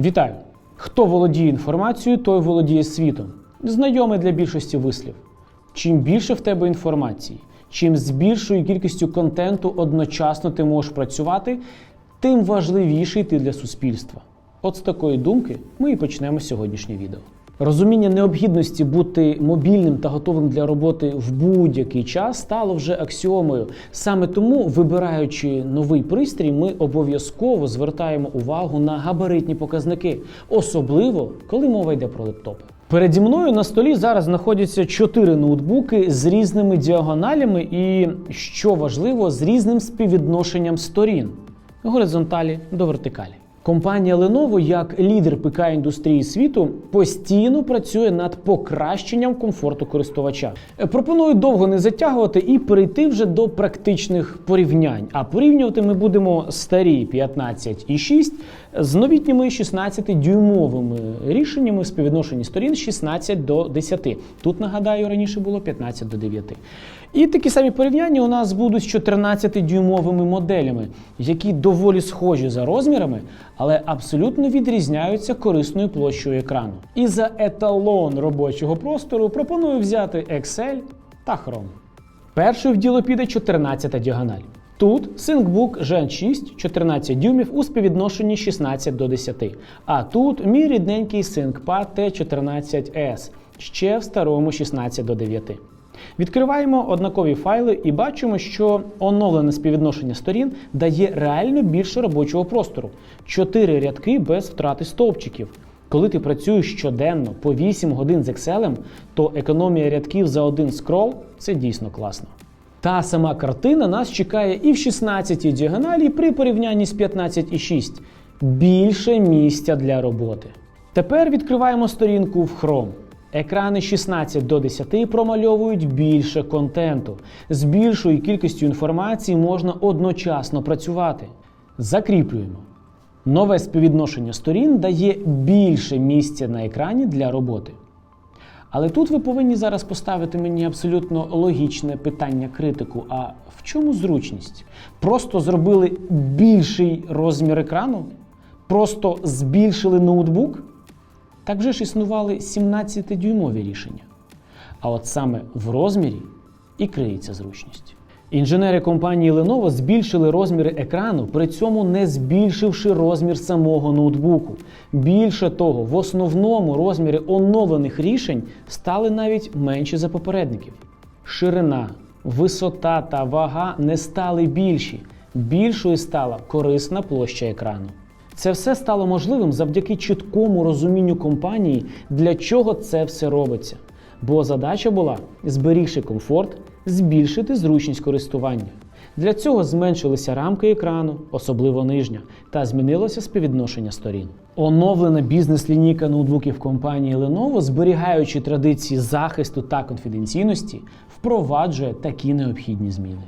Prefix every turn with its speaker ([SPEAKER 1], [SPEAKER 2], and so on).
[SPEAKER 1] Вітаю! Хто володіє інформацією, той володіє світом. Знайомий для більшості вислів. Чим більше в тебе інформації, чим з більшою кількістю контенту одночасно ти можеш працювати, тим важливіший ти для суспільства. От з такої думки ми і почнемо сьогоднішнє відео. Розуміння необхідності бути мобільним та готовим для роботи в будь-який час стало вже аксіомою. Саме тому, вибираючи новий пристрій, ми обов'язково звертаємо увагу на габаритні показники, особливо коли мова йде про лептопи. Переді мною на столі зараз знаходяться чотири ноутбуки з різними діагоналями і, що важливо, з різним співвідношенням сторін горизонталі до вертикалі. Компанія Lenovo, як лідер ПК індустрії світу, постійно працює над покращенням комфорту користувача. Е, Пропоную довго не затягувати і перейти вже до практичних порівнянь. А порівнювати ми будемо старі 15,6 з новітніми 16-дюймовими рішеннями співвідношення сторін 16 до 10. Тут нагадаю, раніше було 15 до 9. І такі самі порівняння у нас будуть з 14-дюймовими моделями, які доволі схожі за розмірами, але абсолютно відрізняються корисною площею екрану. І за еталон робочого простору пропоную взяти Excel та Chrome. Першою в діло піде 14 діагональ. Тут ThinkBook Gen 6 14 дюймів у співвідношенні 16 до 10. А тут мій рідненький ThinkPad T14S, ще в старому 16 до 9. Відкриваємо однакові файли і бачимо, що оновлене співвідношення сторін дає реально більше робочого простору. Чотири рядки без втрати стовпчиків. Коли ти працюєш щоденно по 8 годин з Excel, то економія рядків за один скрол це дійсно класно. Та сама картина нас чекає і в 16-й діагоналі при порівнянні з 15,6. Більше місця для роботи. Тепер відкриваємо сторінку в Chrome. Екрани 16 до 10 промальовують більше контенту. З більшою кількістю інформації можна одночасно працювати. Закріплюємо. Нове співвідношення сторін дає більше місця на екрані для роботи. Але тут ви повинні зараз поставити мені абсолютно логічне питання критику: а в чому зручність? Просто зробили більший розмір екрану? Просто збільшили ноутбук? Так вже ж існували 17-дюймові рішення. А от саме в розмірі і криється зручність. Інженери компанії Lenovo збільшили розміри екрану, при цьому не збільшивши розмір самого ноутбуку. Більше того, в основному розміри оновлених рішень стали навіть менші за попередників. Ширина, висота та вага не стали більші. Більшою стала корисна площа екрану. Це все стало можливим завдяки чіткому розумінню компанії, для чого це все робиться. Бо задача була, зберігши комфорт, збільшити зручність користування. Для цього зменшилися рамки екрану, особливо нижня, та змінилося співвідношення сторін. Оновлена бізнес-лінійка ноутбуків компанії Lenovo, зберігаючи традиції захисту та конфіденційності, впроваджує такі необхідні зміни.